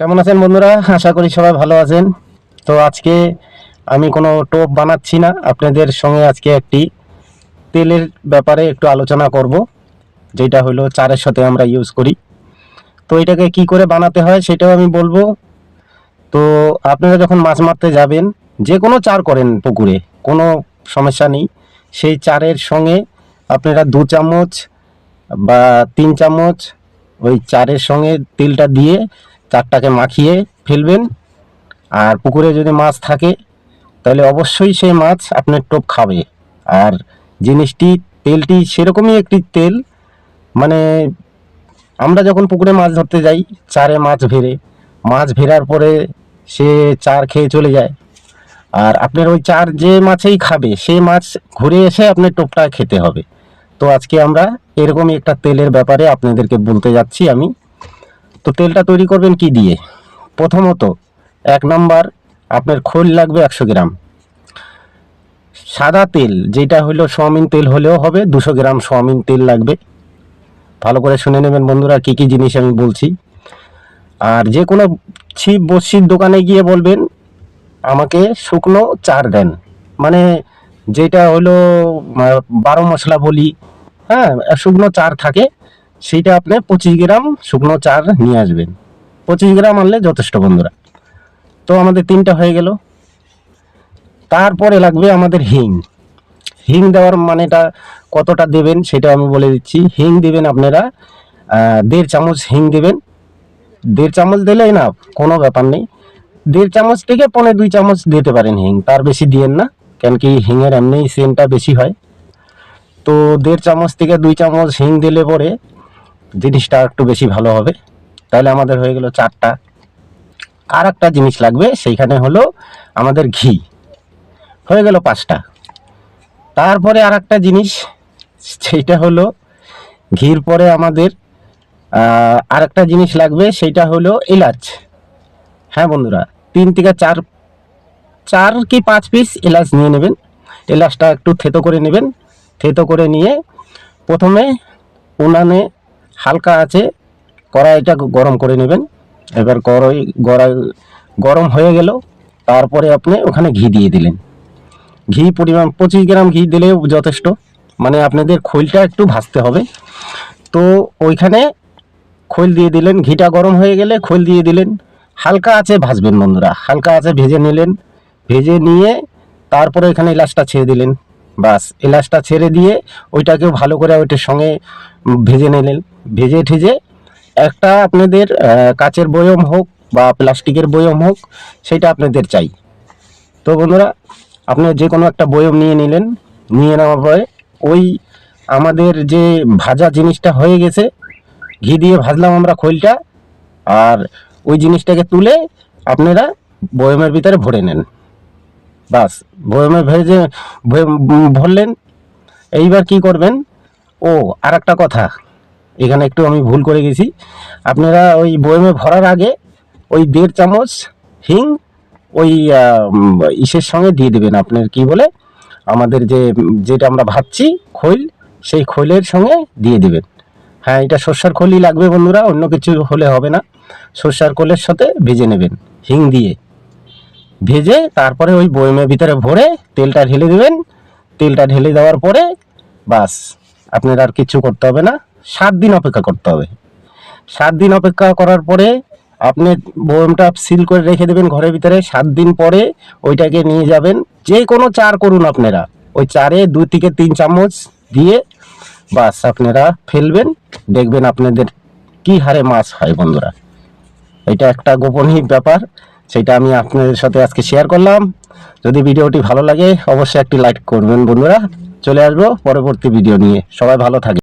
কেমন আছেন বন্ধুরা? আশা করি সবাই ভালো আছেন। তো আজকে আমি কোনো টোপ বানাচ্ছি না। আপনাদের সঙ্গে আজকে একটি তেলের ব্যাপারে একটু আলোচনা করব, যেটা হলো চারের সাথে আমরা ইউজ করি। তো এটাকে কি করে বানাতে হয় সেটাও আমি বলব। তো আপনারা যখন মাছ মারতে যাবেন, যে কোনো চার করেন পুকুরে, কোনো সমস্যা নেই। সেই চারের সঙ্গে আপনারা দু চামচ বা তিন চামচ ওই চারের সঙ্গে তেলটা দিয়ে চারটাকে মাখিয়ে ফেলবেন। আর পুকুরে যদি মাছ থাকে, তাহলে অবশ্যই সেই মাছ আপনার টোপ খাবে। আর জিনিসটি, তেলটি সেরকমই একটি তেল। মানে আমরা যখন পুকুরে মাছ ধরতে যাই, চারে মাছ ভেড়ে, মাছ ভেরার পরে সে চার খেয়ে চলে যায়। আর আপনার ওই চার যে মাছেই খাবে সেই মাছ ঘুরে এসে আপনার টোপটা খেতে হবে। তো আজকে আমরা এরকমই একটা তেলের ব্যাপারে আপনাদেরকে বলতে যাচ্ছি আমি। তো তেলটা তৈরি করবেন কি দিয়ে? প্রথমত এক নাম্বার আপনার খোল লাগবে একশো গ্রাম। সাদা তেল, যেটা হলো সোয়াবিন তেল হলেও হবে, দুশো গ্রাম সোয়াবিন তেল লাগবে। ভালো করে শুনে নেবেন বন্ধুরা কি কি জিনিস আমি বলছি। আর যে কোনো ছিপ বসির দোকানে গিয়ে বলবেন, আমাকে শুকনো চার দেন। মানে যেটা হলো বারো মশলা বলি হ্যাঁ শুকনো চার থাকে। সেইটা আপনি পঁচিশ গ্রাম শুকনো চার নিয়ে আসবেন। পঁচিশ গ্রাম আনলে যথেষ্ট বন্ধুরা। তো আমাদের তিনটা হয়ে গেল। তারপরে লাগবে আমাদের হিং। হিং দেওয়ার মানেটা কতটা দেবেন সেটা আমি বলে দিচ্ছি। হিং দেবেন আপনারা দেড় চামচ হিং দেবেন। দেড় চামচ দিলেই না, কোনো ব্যাপার নেই। দেড় চামচ থেকে পনেরো দুই চামচ দিতে পারেন হিং, তার বেশি দিয়েন না, কেন কি হিংয়ের এমনি সেন্টটা বেশি হয়। তো দেড় চামচ থেকে দুই চামচ হিং দিলে পরে জিনিসটা একটু বেশি ভালো হবে। তাহলে আমাদের হয়ে গেল চারটা। আর একটা জিনিস লাগবে, সেইখানে হলো আমাদের ঘি। হয়ে গেল পাঁচটা। তারপরে আর একটা জিনিস, সেইটা হলো ঘির পরে আমাদের আর একটা জিনিস লাগবে, সেইটা হলো এলাচ। হ্যাঁ বন্ধুরা, তিন থেকে চার চার কি পাঁচ পিস এলাচ নিয়ে নেবেন। এলাচটা একটু থেতো করে নেবেন। থেতো করে নিয়ে প্রথমে উনানে হালকা আছে, কড়াইটা গরম করে নেবেন। এবার কড়াই গড়াই গরম হয়ে গেল, তারপরে আপনি ওখানে ঘি দিয়ে দিলেন। ঘি পরিমাণ, পঁচিশ গ্রাম ঘি দিলেও যথেষ্ট মানে আপনাদের খৈলটা একটু ভাজতে হবে। তো ওইখানে খৈল দিয়ে দিলেন, ঘিটা গরম হয়ে গেলে খৈল দিয়ে দিলেন। হালকা আছে, ভাজবেন বন্ধুরা, হালকা আছে, ভেজে নিলেন। ভেজে নিয়ে তারপরে এখানে এলাচটা ছেড়ে দিলেন। বাস, এলাচটা ছেড়ে দিয়ে ওইটাকেও ভালো করে ওইটার সঙ্গে ভেজে নিলেন। ভেজে ঠেজে একটা আপনাদের কাচের বয়ম হোক বা প্লাস্টিকের বয়ম হোক, সেটা আপনাদের চাই। তো বন্ধুরা, আপনি যে কোনো একটা বয়ম নিয়ে নিলেন, নিয়ে নেওয়ার পরে ওই আমাদের যে ভাজা জিনিসটা হয়ে গেছে, ঘি দিয়ে ভাজলাম আমরা খৈলটা, আর ওই জিনিসটাকে তুলে আপনারা বয়মের ভিতরে ভরে নেন। বাস। বয়মে ভেজে ভরলেন এইবার কি করবেন? ও আর একটা কথা। এখানে একটু আমি ভুল করে গেছি। আপনারা ওই বয়মে ভরার আগে ওই দেড় চামচ হিং ওই ইসের সঙ্গে দিয়ে দেবেন। আপনার কি বলে? আমাদের যে, যেটা আমরা ভাবছি, খৈল, সেই খৈলের সঙ্গে দিয়ে দেবেন। হ্যাঁ এটা সর্ষার খোলই লাগবে বন্ধুরা, অন্য কিছু হলে হবে না। সর্ষার খোলের সাথে ভেজে নেবেন, হিং দিয়ে। ভেজে তারপরে ওই বয়মের ভিতরে ভরে তেলটা ঢেলে দেবেন। তেলটা ঢেলে দেওয়ার পরে বাস, আপনার আর কিছু করতে হবে না। সাত দিন অপেক্ষা করতে হবে। সাত দিন অপেক্ষা করার পরে আপনি বয়মটা সিল করে রেখে দেবেন ঘরের ভিতরে। সাত দিন পরে ওইটাকে নিয়ে যাবেন। যে কোনো চার করুন আপনারা। ওই চারে দুই থেকে তিন চামচ দিয়ে বাস আপনারা ফেলবেন। দেখবেন আপনাদের কি হারে মাছ হয় বন্ধুরা। এটা একটা গোপনীয় ব্যাপার। সেটা আমি আপনাদের সাথে আজকে শেয়ার করলাম। যদি ভিডিওটি ভালো লাগে, অবশ্যই একটি লাইক করবেন বন্ধুরা। চলে আসব পরবর্তী ভিডিও নিয়ে। সবাই ভালো থাকে